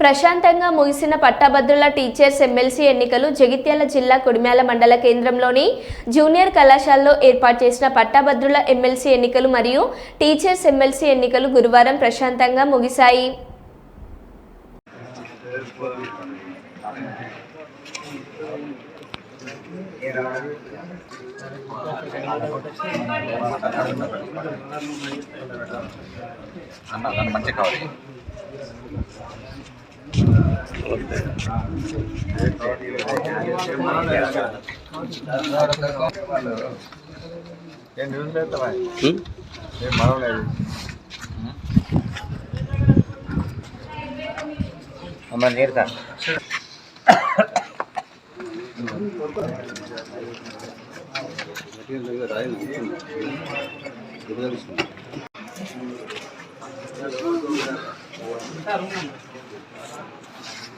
ప్రశాంతంగా ముగిసిన పట్టభద్రుల టీచర్స్ ఎమ్మెల్సీ ఎన్నికలు జగిత్యాల జిల్లా కుడిమ్యాల మండల కేంద్రంలోని జూనియర్ కళాశాలలో ఏర్పాటు చేసిన పట్టభద్రుల ఎమ్మెల్సీ ఎన్నికలు మరియు టీచర్స్ ఎమ్మెల్సీ ఎన్నికలు గురువారం ప్రశాంతంగా ముగిశాయి. అన్న దాన్ని కావాలి ఏం న్యూస్ పెడతావా ఏం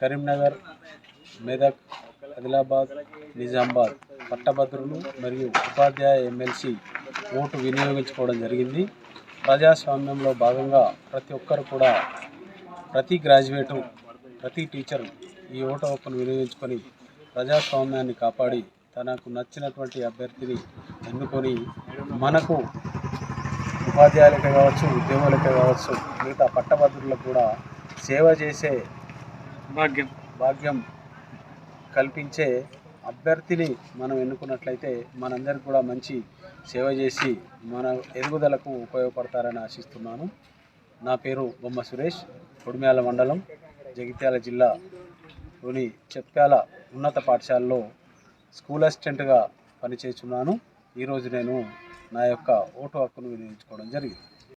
కరీంనగర్ మెదక్ ఆదిలాబాద్ నిజామాబాద్ పట్టభద్రులు మరియు ఉపాధ్యాయ ఎమ్మెల్సీ ఓటు వినియోగించుకోవడం జరిగింది. ప్రజాస్వామ్యంలో భాగంగా ప్రతి ఒక్కరు కూడా ప్రతి గ్రాడ్యుయేటు ప్రతి టీచరు ఈ ఓటు హక్కును వినియోగించుకొని ప్రజాస్వామ్యాన్ని కాపాడి తనకు నచ్చినటువంటి అభ్యర్థిని ఎన్నుకొని మనకు ఉపాధ్యాయులకే కావచ్చు ఉద్యోగులకే కావచ్చు మిగతా పట్టభద్రులకు కూడా సేవ చేసే భాగ్యం. భాగ్యం కల్పించే అభ్యర్థిని మనం ఎన్నుకున్నట్లయితే మనందరికి కూడా మంచి సేవ చేసి మన ఎదుగుదలకు ఉపయోగపడతారని ఆశిస్తున్నాను. నా పేరు బొమ్మ సురేష్ కొడిమ్యాల మండలం జగిత్యాల జిల్లాలోని చెప్పాల ఉన్నత పాఠశాలలో స్కూల్ అసిస్టెంట్గా పనిచేస్తున్నాను. ఈరోజు నేను నా యొక్క ఓటు హక్కును వినియోగించుకోవడం జరిగింది.